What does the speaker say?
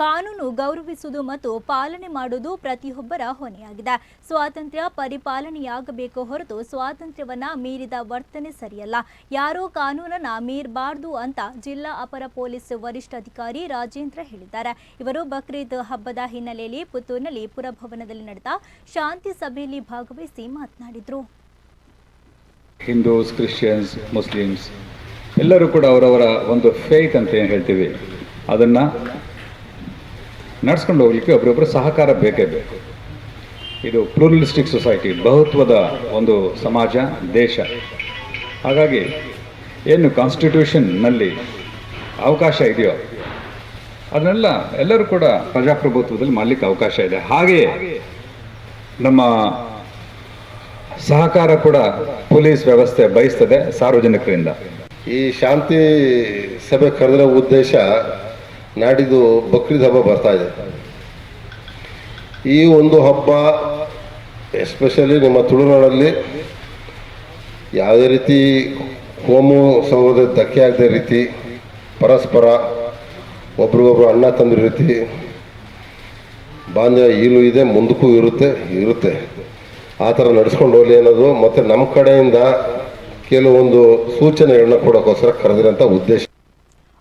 ಕಾನೂನು ಗೌರವಿಸುವುದು ಮತ್ತು ಪಾಲನೆ ಮಾಡುವುದು ಪ್ರತಿಯೊಬ್ಬರ ಹೊಣೆಯಾಗಿದೆ. ಸ್ವಾತಂತ್ರ್ಯ ಪರಿಪಾಲನೆಯಾಗಬೇಕು ಹೊರತು ಸ್ವಾತಂತ್ರ್ಯವನ್ನ ಮೀರಿದ ವರ್ತನೆ ಸರಿಯಲ್ಲ. ಯಾರೋ ಕಾನೂನನ್ನ ಮೀರಬಾರ್ದು ಅಂತ ಜಿಲ್ಲಾ ಅಪರ ಪೊಲೀಸ್ ವರಿಷ್ಠಾಧಿಕಾರಿ ರಾಜೇಂದ್ರ ಹೇಳಿದ್ದಾರೆ. ಇವರು ಬಕ್ರೀದ್ ಹಬ್ಬದ ಹಿನ್ನೆಲೆಯಲ್ಲಿ ಪುತ್ತೂರಿನಲ್ಲಿ ಪುರಭವನದಲ್ಲಿ ನಡೆದ ಶಾಂತಿ ಸಭೆಯಲ್ಲಿ ಭಾಗವಹಿಸಿ ಮಾತನಾಡಿದರು. ಹಿಂದೂಸ್, ಕ್ರಿಶ್ಚಿಯನ್ಸ್, ಮುಸ್ಲಿಮ್ಸ್ ಎಲ್ಲರೂ ಕೂಡ ಅವರವರ ಒಂದು ಫೇತ್ ಅಂತ ಏನು ಹೇಳ್ತೀವಿ? ಅದನ್ನು ನಡ್ಸ್ಕೊಂಡು ಹೋಗ್ಲಿಕ್ಕೆ ಒಬ್ರೊಬ್ಬರು ಸಹಕಾರ ಬೇಕೇ ಬೇಕು. ಇದು ಪ್ಲೂರಲಿಸ್ಟಿಕ್ ಸೊಸೈಟಿ, ಬಹುತ್ವದ ಒಂದು ಸಮಾಜ, ದೇಶ. ಹಾಗಾಗಿ ಏನು ಕಾನ್ಸ್ಟಿಟ್ಯೂಷನ್ನಲ್ಲಿ ಅವಕಾಶ ಇದೆಯೋ, ಅದನ್ನೆಲ್ಲ ಎಲ್ಲರೂ ಕೂಡ ಪ್ರಜಾಪ್ರಭುತ್ವದಲ್ಲಿ ಮಾಡಲಿಕ್ಕೆ ಅವಕಾಶ ಇದೆ. ಹಾಗೆಯೇ ನಮ್ಮ ಸಹಕಾರ ಕೂಡ ಪೊಲೀಸ್ ವ್ಯವಸ್ಥೆ ಬಯಸ್ತದೆ ಸಾರ್ವಜನಿಕರಿಂದ. ಈ ಶಾಂತಿ ಸಭೆ ಕರೆದಿರೋ ಉದ್ದೇಶ ನಾಡಿದ್ದು ಬಕ್ರೀದ್ ಹಬ್ಬ ಬರ್ತಾ ಇದೆ. ಈ ಒಂದು ಹಬ್ಬ ಎಸ್ಪೆಷಲಿ ನಿಮ್ಮ ತುಳುನಾಡಲ್ಲಿ ಯಾವುದೇ ರೀತಿ ಕೋಮು ಸೌಹಾರ್ದ ಧಕ್ಕೆ ಆಗದ ರೀತಿ, ಪರಸ್ಪರ ಒಬ್ರಿಗೊಬ್ರು ಅಣ್ಣ ತಂದಿರೋ ರೀತಿ ಬಾಂಧವ್ಯ ಈಗಲೂ ಇದೆ, ಮುಂದಕ್ಕೂ ಇರುತ್ತೆ ಇರುತ್ತೆ. ಆ ಥರ ನಡೆಸ್ಕೊಂಡು ಹೋಗಲಿ ಅನ್ನೋದು ಮತ್ತು ನಮ್ಮ ಕಡೆಯಿಂದ ಕೆಲವೊಂದು ಸೂಚನೆಗಳನ್ನ ಕೊಡೋಕ್ಕೋಸ್ಕರ ಕರೆದಿರೋಂಥ ಉದ್ದೇಶ.